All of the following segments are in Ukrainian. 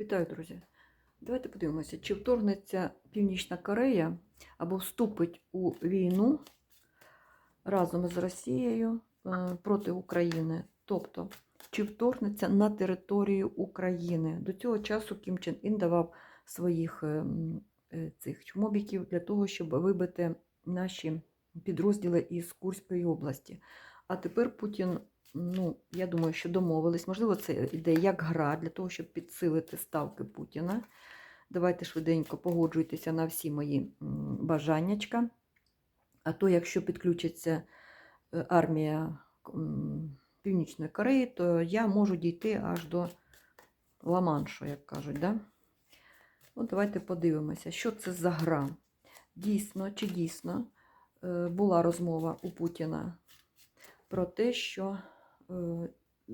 Вітаю, друзі! Давайте подивимося, чи вторгнеться Північна Корея або вступить у війну разом з Росією е, проти України. Тобто, чи вторгнеться на територію України. До цього часу Кім Чен Ін давав своїх е, м, е, цих чмобіків для того, щоб вибити наші підрозділи із Курської області. А тепер Путін ну, я думаю, що домовились. Можливо, це йде як гра для того, щоб підсилити ставки Путіна. Давайте швиденько погоджуйтеся на всі мої бажаннячка. А то, якщо підключиться е, армія Північної Кореї, то я можу дійти аж до Ла-Маншу, як кажуть. Да? От давайте подивимося, що це за гра. Дійсно чи дійсно е, була розмова у Путіна про те, що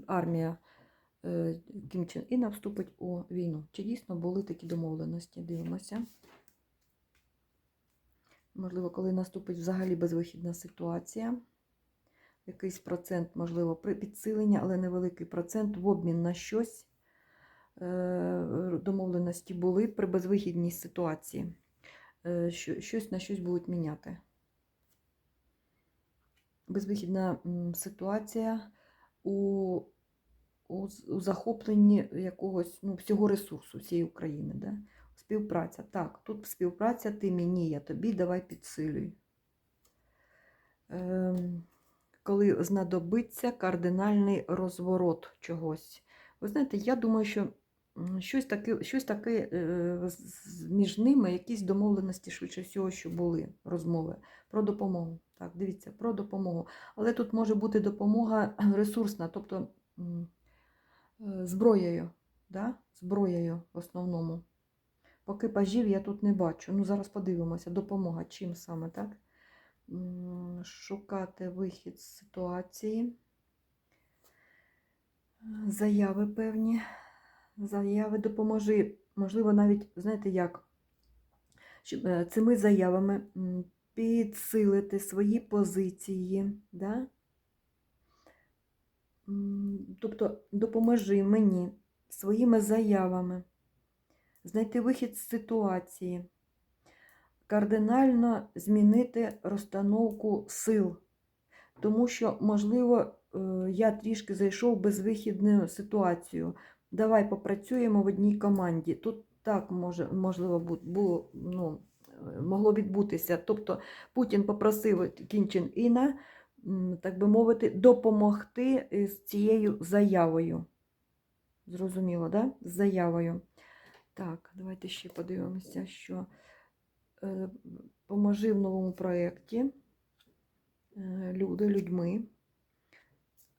армія е, Кім Чен Іна вступить у війну. Чи дійсно були такі домовленості? Дивимося. Можливо, коли наступить взагалі безвихідна ситуація, якийсь процент, можливо, підсилення, але невеликий процент в обмін на щось е, домовленості були при безвихідній ситуації. Е, Щось на щось будуть міняти безвихідна ситуація у, у, у захопленні якогось ну, всього ресурсу всієї України. Да? Співпраця. Так, тут співпраця, ти мені, я тобі, давай підсилюй. Ем, коли знадобиться кардинальний розворот чогось. Ви знаєте, я думаю, що щось таке, щось таке між ними, якісь домовленості, швидше всього, що були розмови про допомогу. Так, дивіться, про допомогу. Але тут може бути допомога ресурсна, тобто е, зброєю. Да? Зброєю в основному. Поки пажів я тут не бачу. Ну, зараз подивимося, допомога чим саме, так? Шукати вихід з ситуації. Заяви певні. Заяви допоможи. Можливо, навіть, знаєте як, щоб е, цими заявами підсилити свої позиції. Да? Тобто допоможи мені своїми заявами знайти вихід з ситуації, кардинально змінити розстановку сил. Тому що, можливо, е, я трішки зайшов в безвихідну ситуацію. Давай попрацюємо в одній команді. Тут так може, можливо було, ну, е, могло відбутися. Тобто Путін попросив Кім Чен Іна, так би мовити, допомогти е, з цією заявою. Зрозуміло, да? З заявою. Так, давайте ще подивимося, що е, поможи в новому проєкті люди, людьми.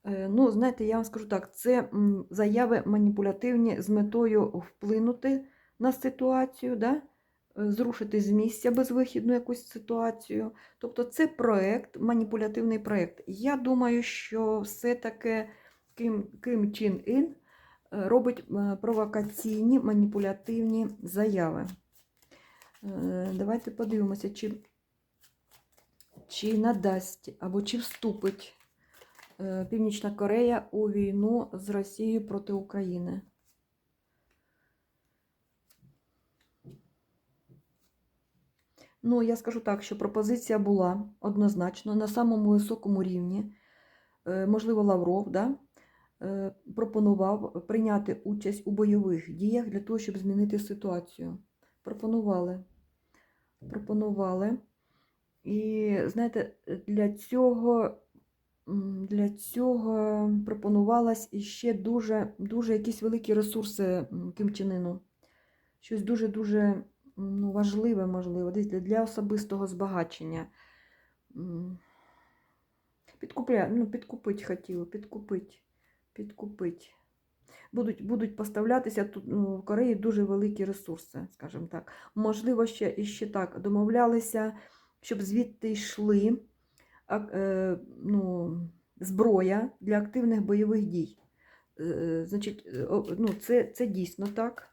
Е, Ну, знаєте, я вам скажу так, це заяви маніпулятивні з метою вплинути на ситуацію, да? е, зрушити з місця безвихідну якусь ситуацію. Тобто це проєкт, маніпулятивний проєкт. Я думаю, що все-таки Ким, Ким Чін Ін е, робить провокаційні маніпулятивні заяви. Давайте подивимося, чи, чи надасть або чи вступить Північна Корея у війну з Росією проти України. Ну, я скажу так, що пропозиція була однозначно на самому високому рівні. Е, Можливо, Лавров да, е, пропонував прийняти участь у бойових діях для того, щоб змінити ситуацію. Пропонували. Пропонували. І знаєте, для цього, для цього пропонувалось іще дуже, дуже якісь великі ресурси Іну. Щось дуже-дуже ну, важливе, можливо, десь для- особистого збагачення. Підкупля... ну, підкупить хотіло, підкупить, підкупить. Будуть, будуть поставлятися тут ну, в Кореї дуже великі ресурси, скажімо так. Можливо, ще і ще так домовлялися, щоб звідти йшли ну, зброя для активних бойових дій. Е, значить, е, ну, це, це дійсно так.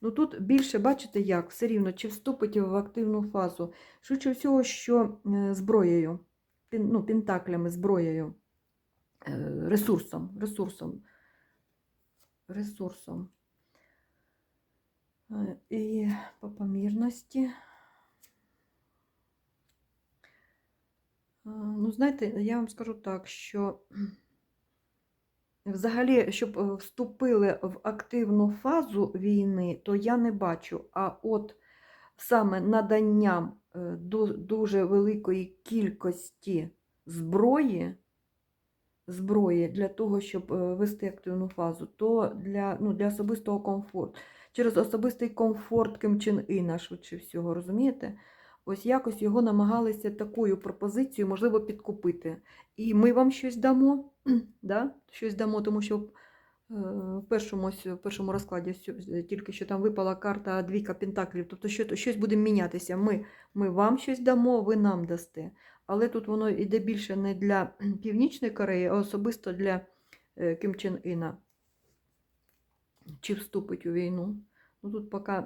Ну тут більше, бачите, як, все рівно, чи вступить в активну фазу. Швидше всього, що е, зброєю, ну, пентаклями, зброєю, е, ресурсом, ресурсом, ресурсом. Е, І по помірності. Ну, знаєте, я вам скажу так, що взагалі, щоб е, вступили в активну фазу війни, то я не бачу. А от саме наданням е, дуже великої кількості зброї, зброї для того, щоб е, вести активну фазу, то для, ну, для особистого комфорту. Через особистий комфорт Ким Чен швидше всього, розумієте? Ось якось його намагалися такою пропозицією, можливо, підкупити. І ми вам щось дамо, да? щось дамо, тому що е, в першому, в першому розкладі тільки що там випала карта двійка пентаклів, тобто що, щось буде мінятися. Ми, ми вам щось дамо, ви нам дасте. Але тут воно йде більше не для Північної Кореї, а особисто для е, Ким Чен Іна. Чи вступить у війну. Ну, тут поки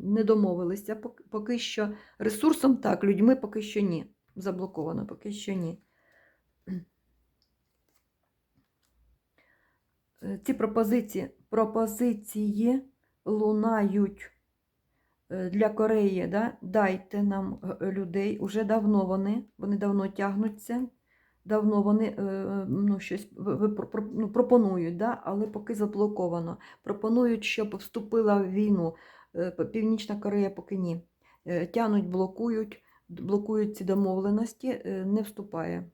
не домовилися. Поки що ресурсом так, людьми поки що ні. Заблоковано, поки що ні. Е, Ці пропозиції, пропозиції лунають е, для Кореї. Да? Дайте нам е, людей. Уже давно вони, вони давно тягнуться. Давно вони е, ну, щось ну, пропонують, да? але поки заблоковано. Пропонують, щоб вступила в війну. Е, Північна Корея поки ні. Е, Тянуть, блокують, блокують ці домовленості, не вступає.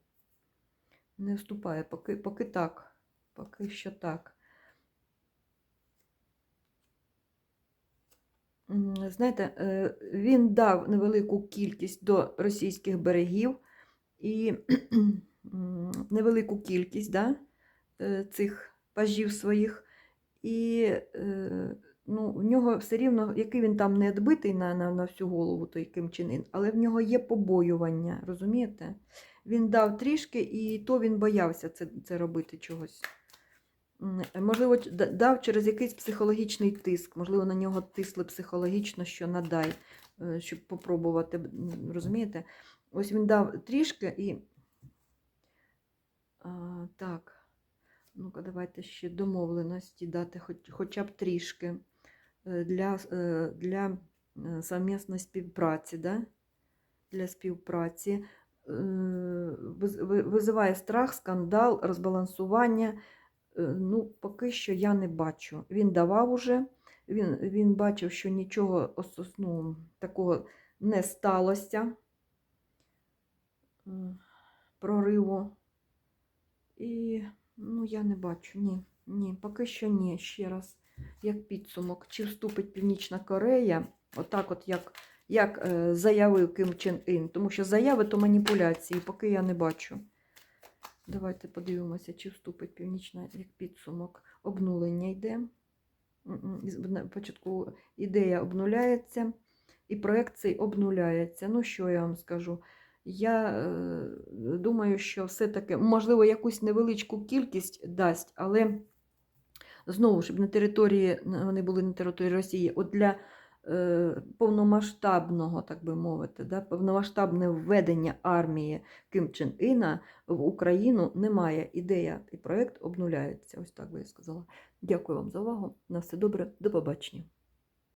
Не вступає, поки, поки так. Поки що так. Знаєте, він дав невелику кількість до російських берегів і невелику кількість да, е, цих пажів своїх. І е, ну, в нього все рівно, який він там не відбитий на, на, на всю голову, той Ким Чен Ін, але в нього є побоювання, розумієте? Він дав трішки, і то він боявся це, це робити чогось. Можливо, дав через якийсь психологічний тиск, можливо, на нього тисли психологічно, що надай, е, щоб попробувати, розумієте? Ось він дав трішки і. Так, ну-ка, давайте ще домовленості дати, хоч, хоча б трішки е, для, е, для е, совмісної співпраці, да? для співпраці. Виз- ви- Визиває страх, скандал, розбалансування. Ну, поки що я не бачу. Він давав уже, він, він бачив, що нічого ну, такого не сталося прориву. І ну, я не бачу. Ні, ні, поки що ні. Ще раз, як підсумок, чи вступить Північна Корея, отак, от як, як е, заявив Ким Чен Ін, тому що заяви то маніпуляції, поки я не бачу. Давайте подивимося, чи вступить Північна як підсумок. Обнулення йде. Початку ідея обнуляється, і проект цей обнуляється. Ну, що я вам скажу? Я е, думаю, що все-таки, можливо, якусь невеличку кількість дасть, але знову, щоб на території, вони були на території Росії, от для е, повномасштабного, так би мовити, да, повномасштабне введення армії Ким Чен Іна в Україну немає. Ідея і проект обнуляється. Ось так би я сказала. Дякую вам за увагу. На все добре, до побачення.